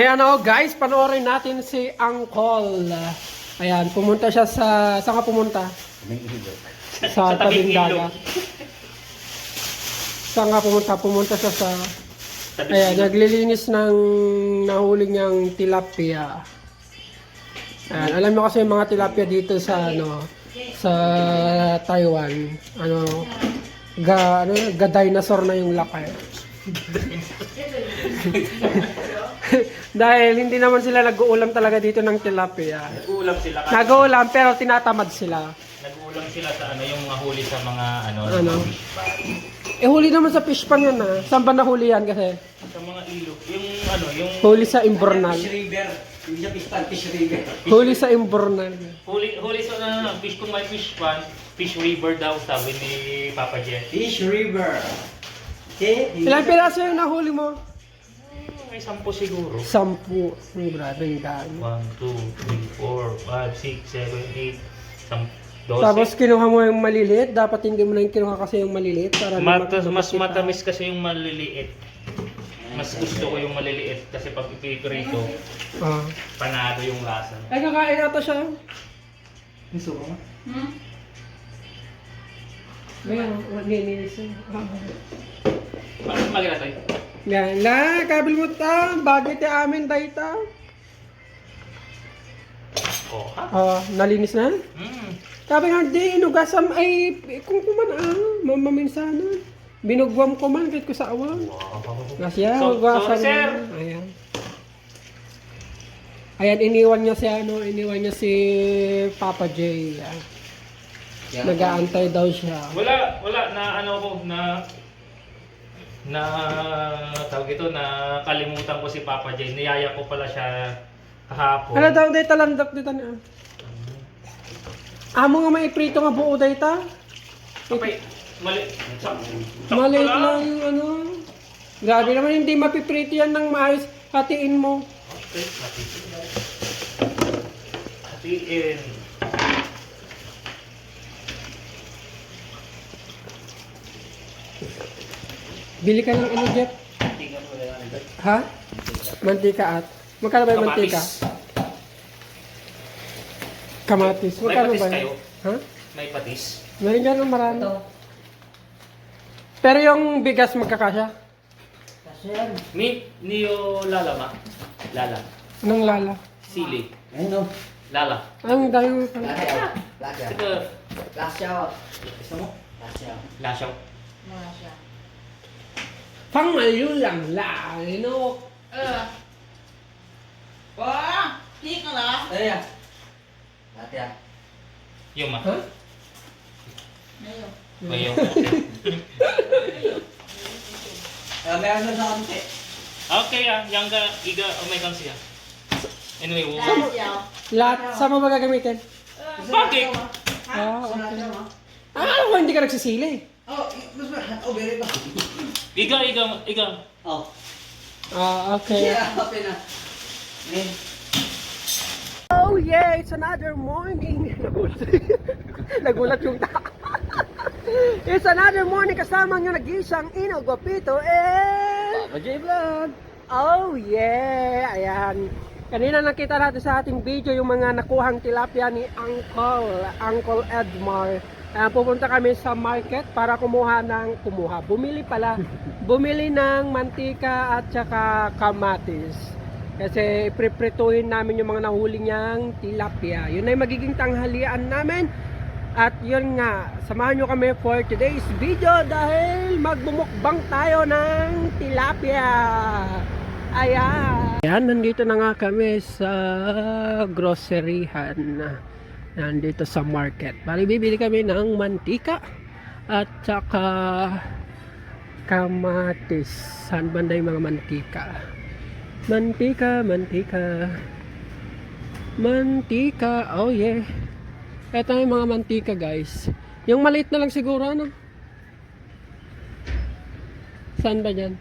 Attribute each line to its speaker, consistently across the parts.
Speaker 1: Ayan o guys, panoorin natin si Angkol. Ayan, pumunta siya sa... Saan ka pumunta? Sa, tabing dagat. Saan ka pumunta? Pumunta siya sa... Ayan, naglilinis ng nahuli niyang tilapia. Ayan, alam mo kasi yung mga tilapia dito sa ano sa Taiwan, ano ga ano ga dinosaur na yung laki. Dahil hindi naman sila nag-uulam talaga dito ng tilapia.
Speaker 2: Nag-uulam sila kasi
Speaker 1: Nag-uulam pero tinatamad sila.
Speaker 2: nag-uulam sila sa ano yung mga huli sa mga ano,
Speaker 1: Ano?
Speaker 2: mga fish pond.
Speaker 1: Eh huli naman sa fish pan yun ah. Saan ba nahuli yan kasi?
Speaker 2: Sa mga ilog. Yung ano, yung
Speaker 1: Huli sa Imbornal.
Speaker 3: Fish river. Hindi siya fish pan, fish river.
Speaker 1: Huli sa Imbornal.
Speaker 2: huli huli sa ano, fish kung may fish pond, fish river daw sabi ni Papa Jet.
Speaker 3: Fish river. Okay?
Speaker 1: Ilang piraso yung nahuli mo?
Speaker 2: Hmm, May sampo siguro.
Speaker 1: Sampu. Ang grabe yung dami.
Speaker 2: 1, 2, 3, 4, 5, 6, 7, 8, sam 12.
Speaker 1: Tapos kinuha mo yung maliliit, dapat hindi mo na yung kinuha kasi yung maliliit para mak-
Speaker 2: mas
Speaker 1: makita.
Speaker 2: matamis kasi yung maliliit. Mas gusto ko yung maliliit kasi pag ipiprito,
Speaker 1: Ah.
Speaker 2: panalo yung lasa.
Speaker 1: Ay, kakain ata siya.
Speaker 3: Gusto ko?
Speaker 1: Ayan, nininis siya. Ah.
Speaker 2: Bakit maganda tayo?
Speaker 1: Yan, la, kabil mo ta, bagay ti amin dayta.
Speaker 2: Oh, ha?
Speaker 1: Ah, nalinis na?
Speaker 2: Mm.
Speaker 1: Sabi nga, di, inugasam, ay, kung kuman, ah, mamaminsanan. Binugwam ko man, kahit ko sa awang.
Speaker 2: Wow.
Speaker 1: Nasya,
Speaker 2: So-
Speaker 1: ugasam.
Speaker 2: sorry, sir.
Speaker 1: Ayan. Ayan, iniwan niya si, ano, iniwan niya si Papa J. Ah. Nag-aantay daw siya.
Speaker 2: Wala, wala na ano ko na na tawag ito na kalimutan ko si Papa J. Niyaya ko pala siya kahapon.
Speaker 1: Ano daw, dayta landak dito na. Amo nga may prito nga buo dayta.
Speaker 2: Kapay, mali. Sak,
Speaker 1: Maliit lang yung ano. Grabe naman, hindi mapiprito yan ng maayos. Hatiin mo.
Speaker 2: Okay, hatiin. Hatiin.
Speaker 1: Bili ka ng ano, Jeff?
Speaker 2: Tingnan mo na yan.
Speaker 1: Ha? Mantika at. Magkano ba yung
Speaker 2: Kamatis.
Speaker 1: mantika? Kamatis.
Speaker 2: May
Speaker 1: Magkano
Speaker 2: patis
Speaker 1: ba
Speaker 2: kayo?
Speaker 1: Ha?
Speaker 2: May patis.
Speaker 1: Meron ng marami. Pero yung bigas magkakasya?
Speaker 2: Ni Neo Lala ma. Lala.
Speaker 1: Anong lala?
Speaker 2: Sili.
Speaker 3: Ano?
Speaker 2: Lala.
Speaker 1: Ang dami mo pala.
Speaker 3: Lasyaw. Lasyaw.
Speaker 2: Ito,
Speaker 3: Lasyaw. Gusto mo? Lasyaw.
Speaker 2: lasyaw.
Speaker 1: Pangmayo lang la. Ano?
Speaker 4: เออว้าพริกเหรอ
Speaker 3: Ayan. Lasyaw.
Speaker 2: Yung ma.
Speaker 1: Ha?
Speaker 4: ไม่อยู่
Speaker 2: Mayo.
Speaker 3: Ah, meron na sa konti.
Speaker 2: Okay ah, yang ga iga oh my god siya. Anyway,
Speaker 4: ได้
Speaker 2: wo-
Speaker 4: เดียว
Speaker 1: Lahat. Saan mo ba gagamitin?
Speaker 2: Bakit?
Speaker 1: Ah,
Speaker 3: Gusto
Speaker 1: okay.
Speaker 3: natin, no?
Speaker 1: Ah, alam ko hindi ka nagsisili.
Speaker 3: Oh, mas ma... Oh, very good.
Speaker 2: iga iga iga.
Speaker 3: Oh.
Speaker 1: Ah, okay.
Speaker 3: Yeah, open na. Eh,
Speaker 1: Oh yeah, it's another morning. Nagulat. Yung ta. it's another morning kasama nyo nag-isang inogopito and...
Speaker 3: Papa J Vlog.
Speaker 1: Oh yeah, ayan. Kanina nakita natin sa ating video yung mga nakuhang tilapia ni Uncle, Uncle Edmar. Ayan, pupunta kami sa market para kumuha ng, kumuha, bumili pala, bumili ng mantika at saka kamatis. Kasi ipriprituhin namin yung mga nahuli niyang tilapia. Yun ay magiging tanghalian namin. At yun nga, samahan nyo kami for today's video dahil magbumukbang tayo ng tilapia. Ayan. Ayan, nandito na nga kami sa groceryhan. Nandito sa market. Bali, bibili kami ng mantika at saka kamatis. Saan banda yung mga mantika? Mantika, mantika. Mantika, oh yeah. Ito yung mga mantika guys. Yung maliit na lang siguro ano? Saan ba dyan?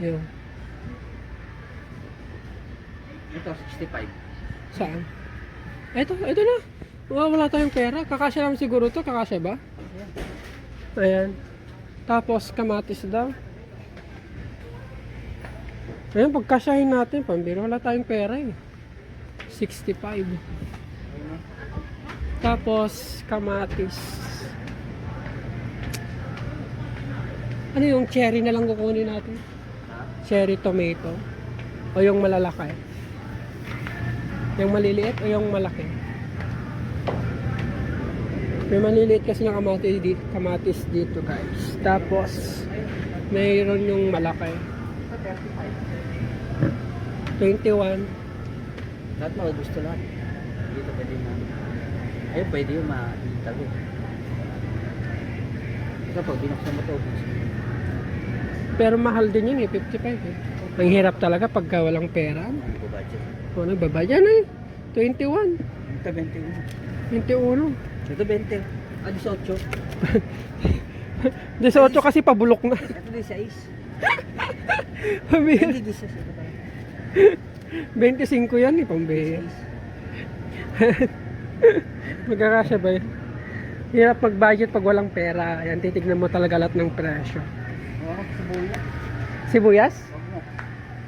Speaker 1: Yung,
Speaker 3: Ito, 65.
Speaker 1: saan? Ito, ito na. Wala, wala tayong pera. Kakasya naman siguro to. Kakasya ba? Ayan. Tapos kamatis daw. Ayun, pagkasyahin natin, pambiro, wala tayong pera eh. 65. Tapos, kamatis. Ano yung cherry na lang kukunin natin? Cherry tomato. O yung malalaki? Yung maliliit o yung malaki? May maliliit kasi na kamatis, di, kamatis dito guys. Tapos, mayroon yung malaki. 21.
Speaker 3: Lahat mga gusto lahat. Dito pwede na. Ayun, pwede yung ma-tago. Ito pag binuksan mo ito,
Speaker 1: Pero mahal din yun eh, 55 eh. Ang hirap talaga pagka walang pera.
Speaker 3: ano?
Speaker 1: O, nagbabaya na eh. 21.
Speaker 3: Ito 21.
Speaker 1: 21.
Speaker 3: Ito 20. Ah, 18.
Speaker 1: 18 kasi pabulok na.
Speaker 3: Ito 16.
Speaker 1: Sabi,
Speaker 3: Hindi 16. Ito pala.
Speaker 1: 25 yan eh, pambeya.
Speaker 3: 16.
Speaker 1: Magkakasya ba yun? Hirap mag-budget pag walang pera. Ayan, titignan mo talaga lahat ng presyo.
Speaker 3: Sibuya.
Speaker 1: Sibuyas?
Speaker 3: Mo.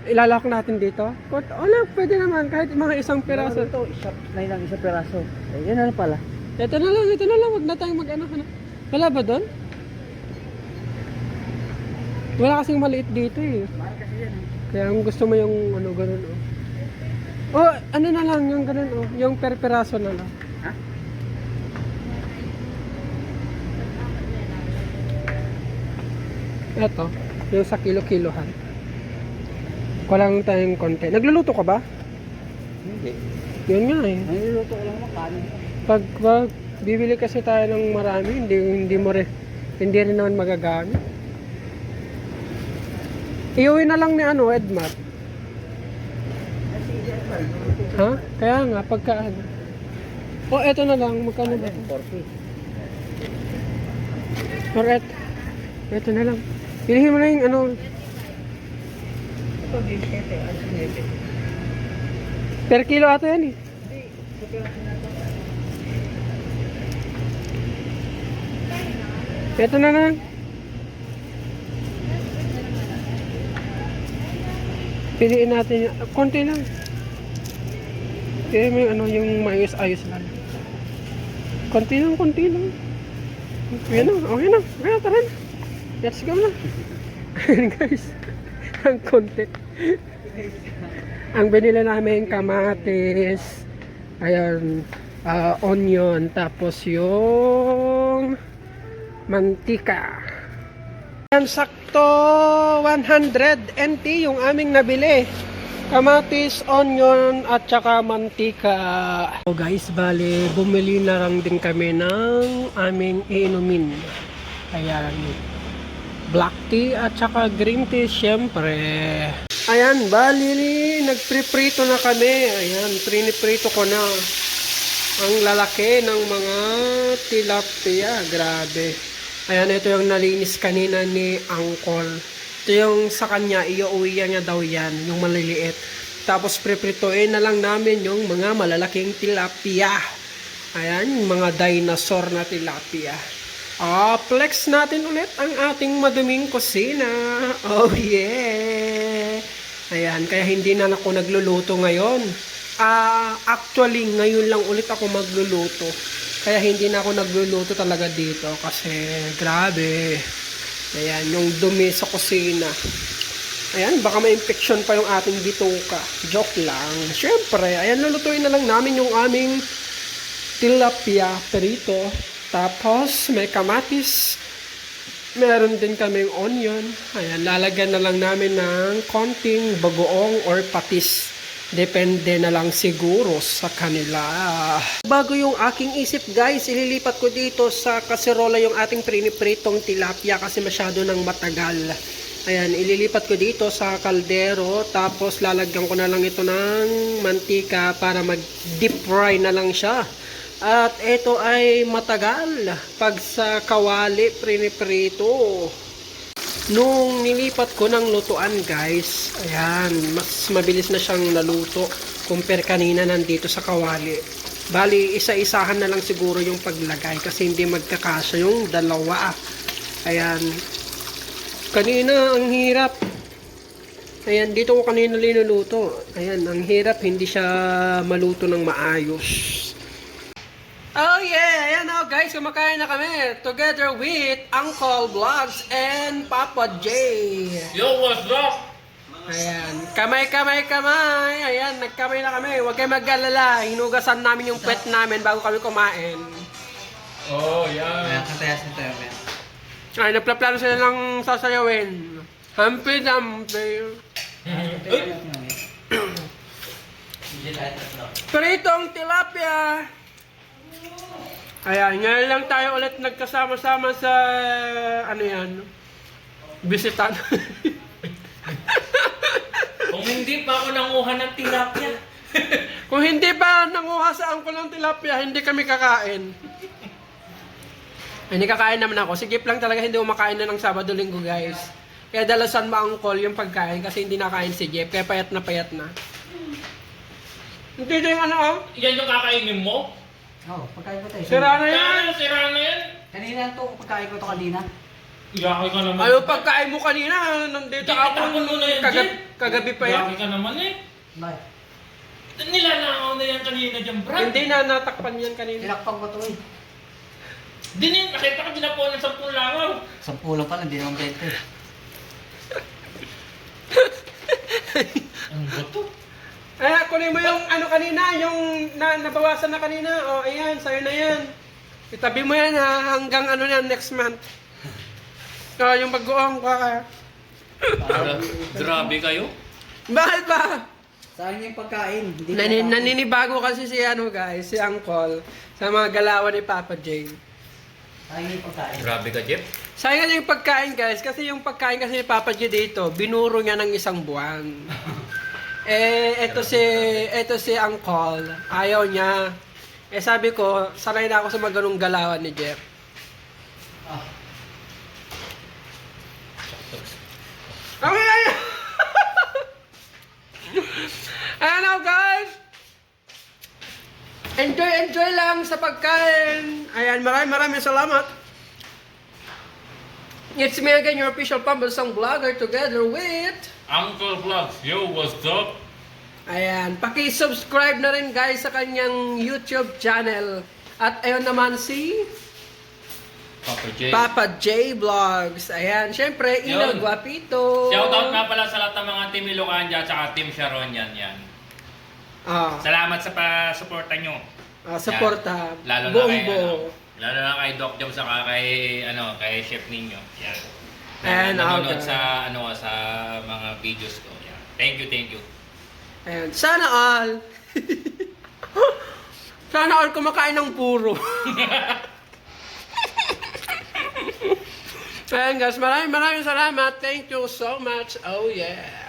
Speaker 1: Ilalak natin dito? Kot, wala, pwede naman. Kahit mga isang peraso.
Speaker 3: Ito, shop na lang isang peraso. Eh, yan na pala.
Speaker 1: Ito na lang, ito na lang. Huwag na tayong mag-ano. ano. Wala ba doon? Wala kasing maliit dito eh.
Speaker 3: Mahal kasi yan. eh.
Speaker 1: Kaya kung gusto mo yung ano, ganun oh. Oh, ano na lang, yung ganun oh. Yung per peraso na lang.
Speaker 3: Ha?
Speaker 1: Ito, yung sa kilo-kilohan. Walang tayong konti. Nagluluto ka ba?
Speaker 3: Hindi.
Speaker 1: Yun nga eh.
Speaker 3: Ang niluto ko lang kanin.
Speaker 1: Pag, pag bibili kasi tayo ng marami, hindi, hindi mo rin, hindi rin naman magagamit. Iuwi na lang ni ano, Edmar. Ha? Kaya nga, pagka ano. Oh, eto na lang. Magkano ba?
Speaker 3: 40.
Speaker 1: Or et, eto na lang. Pilihin mo na yung ano.
Speaker 3: Ito, 17. 17?
Speaker 1: Per kilo ata yan eh. Eto na lang. Piliin natin. yung- Konti lang. Piliin mo yung ano, yung maayos-ayos lang. Konti lang, konti lang. Okay na, okay na. Okay na, tara na. Let's go na. Ayan guys. Ang konti. Ang binili namin kamatis. Ayan. ah, onion. Tapos yung mantika. Yan, sakto 100 NT yung aming nabili. Kamatis, onion, at saka mantika. So guys, bale, bumili na lang din kami ng aming inumin. Ayan. Black tea at saka green tea, syempre. Ayan, bali, nagpriprito na kami. Ayan, priniprito ko na ang lalaki ng mga tilapia. Grabe. Ayan, ito yung nalinis kanina ni Uncle. Ito yung sa kanya, iuwi niya daw yan, yung maliliit. Tapos pripritoin na lang namin yung mga malalaking tilapia. Ayan, mga dinosaur na tilapia. Ah, flex natin ulit ang ating maduming kusina. Oh yeah! Ayan, kaya hindi na ako nagluluto ngayon. Ah, actually, ngayon lang ulit ako magluluto. Kaya hindi na ako nagluluto talaga dito kasi grabe. Ayan, yung dumi sa kusina. Ayan, baka may infection pa yung ating bituka. Joke lang. Siyempre, ayan, lulutuin na lang namin yung aming tilapia perito. Tapos, may kamatis. Meron din kaming onion. Ayan, lalagyan na lang namin ng konting bagoong or patis. Depende na lang siguro sa kanila. Bago yung aking isip guys, ililipat ko dito sa kaserola yung ating prinipritong tilapia kasi masyado nang matagal. Ayan, ililipat ko dito sa kaldero tapos lalagyan ko na lang ito ng mantika para mag deep fry na lang siya. At ito ay matagal pag sa kawali priniprito. Nung nilipat ko ng lutuan guys, ayan, mas mabilis na siyang naluto compare kanina nandito sa kawali. Bali, isa-isahan na lang siguro yung paglagay kasi hindi magkakasya yung dalawa. Ayan. Kanina, ang hirap. Ayan, dito ko kanina linuluto. Ayan, ang hirap, hindi siya maluto ng maayos. Oh yeah! Ayan na guys, kumakain na kami together with Uncle Vlogs and Papa J.
Speaker 2: Yo, what's up?
Speaker 1: Ayan, kamay, kamay, kamay. Ayan, nagkamay na kami. Huwag kayo mag-alala. Hinugasan namin yung pet namin bago kami kumain.
Speaker 2: Oh,
Speaker 3: Kaya
Speaker 2: yeah.
Speaker 3: katayasin tayo, men.
Speaker 1: Ay, nagplaplano sila ng sasayawin.
Speaker 2: Uy!
Speaker 3: Hindi tayo tatlo.
Speaker 1: Pritong tilapia. Ayan, ngayon lang tayo ulit nagkasama-sama sa, ano yan, bisitan.
Speaker 2: Kung hindi pa ako nanguha ng tilapia.
Speaker 1: Kung hindi pa nanguha sa angkol ng tilapia, hindi kami kakain. Hindi kakain naman ako. Sigip lang talaga hindi umakain na ng Sabado Linggo, guys. Kaya dalasan maangkol yung pagkain kasi hindi nakain si Jeff. Kaya payat na payat na. Hindi ito yung ano, oh.
Speaker 2: Yan yung kakainin mo?
Speaker 3: Oo, pagkain ko tayo.
Speaker 1: Sira na yan.
Speaker 2: Sira na yan.
Speaker 3: Kanina to, pagkain ko to kanina.
Speaker 2: Yaki ka naman.
Speaker 1: Ayaw pagkain mo kanina. Nandito
Speaker 2: Di,
Speaker 1: ako.
Speaker 2: mo na yan,
Speaker 1: Kagab kagabi pa yan.
Speaker 2: Yaki ka naman eh.
Speaker 3: Bakit?
Speaker 2: Nilalakaw na yan kanina dyan, Brad.
Speaker 1: Hindi na natakpan yan kanina.
Speaker 3: Tinakpan ko to eh.
Speaker 2: Dinin, nakita ko dinapuan ng sampung langaw.
Speaker 3: Sampu lang pala, hindi naman 20.
Speaker 2: Ano ba to?
Speaker 1: Ay, kunin mo yung ano kanina, yung na, nabawasan na kanina. O, ayan, sa'yo na yan. Itabi mo yan ha, hanggang ano yan, next month. O, yung pag-uong ko ka.
Speaker 2: Gra- Grabe kayo.
Speaker 1: Bakit ba?
Speaker 3: Sayang yung pagkain. Hindi
Speaker 1: Nani,
Speaker 3: ko
Speaker 1: naninibago kasi si ano guys, si Uncle, sa mga galawan ni Papa J.
Speaker 3: Sayang yung pagkain.
Speaker 2: Grabe ka, Jeff.
Speaker 1: Sayang yung pagkain guys, kasi yung pagkain kasi ni Papa J dito, binuro niya ng isang buwan. eh, eto si, eto si Uncle, ayaw niya. Eh sabi ko, sanay na ako sa mga ganung galawan ni Jeff.
Speaker 3: Ah,
Speaker 1: Okay, ayan. ano guys? Enjoy, enjoy lang sa pagkain. Ayan, maraming maraming salamat. It's me again, your official Pambalsang vlogger together with...
Speaker 2: Uncle Vlogs, yo, what's up?
Speaker 1: Ayan, paki-subscribe na rin guys sa kanyang YouTube channel. At ayun naman si
Speaker 2: Papa J.
Speaker 1: Papa J Vlogs. Ayan, syempre, Ina
Speaker 2: Yun.
Speaker 1: Guapito.
Speaker 2: Shoutout nga pala sa lahat ng mga Team Ilocana dyan, tsaka Team Sharon yan.
Speaker 1: Ah,
Speaker 2: Salamat sa pa-suporta nyo.
Speaker 1: ah, suporta.
Speaker 2: Yan. Lalo na kay, ano, lalo na kay Doc Jom, saka kay, ano, kay Chef Ninyo. Yan.
Speaker 1: And
Speaker 2: Na nanonood
Speaker 1: okay.
Speaker 2: sa, ano, sa mga videos ko. Yan. Thank you, thank you.
Speaker 1: Ayan, sana all. sana all kumakain ng puro. Ayan guys, maraming maraming salamat. Thank you so much. Oh yeah.